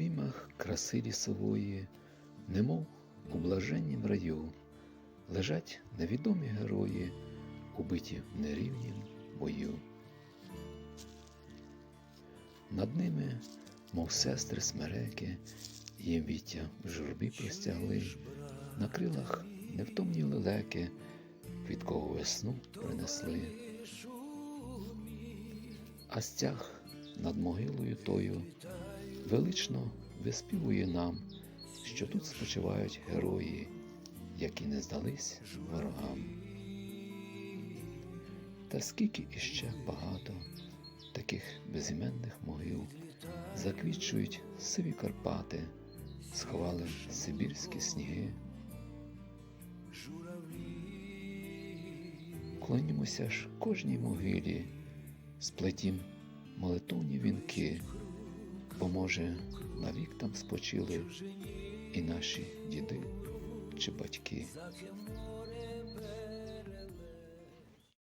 обіймах краси лісової, немов у блаженнім раю, лежать невідомі герої, убиті в нерівнім бою. Над ними, мов сестри смереки, їм віття в журбі простягли, на крилах невтомні лелеки, квіткову весну принесли. А стяг над могилою тою велично виспівує нам, що тут спочивають герої, які не здались ворогам. Та скільки іще багато таких безіменних могил заквічують сиві Карпати, сховали сибірські сніги. Клонімося ж кожній могилі, сплетім молитовні вінки, бо може навік там спочили і наші діди чи батьки.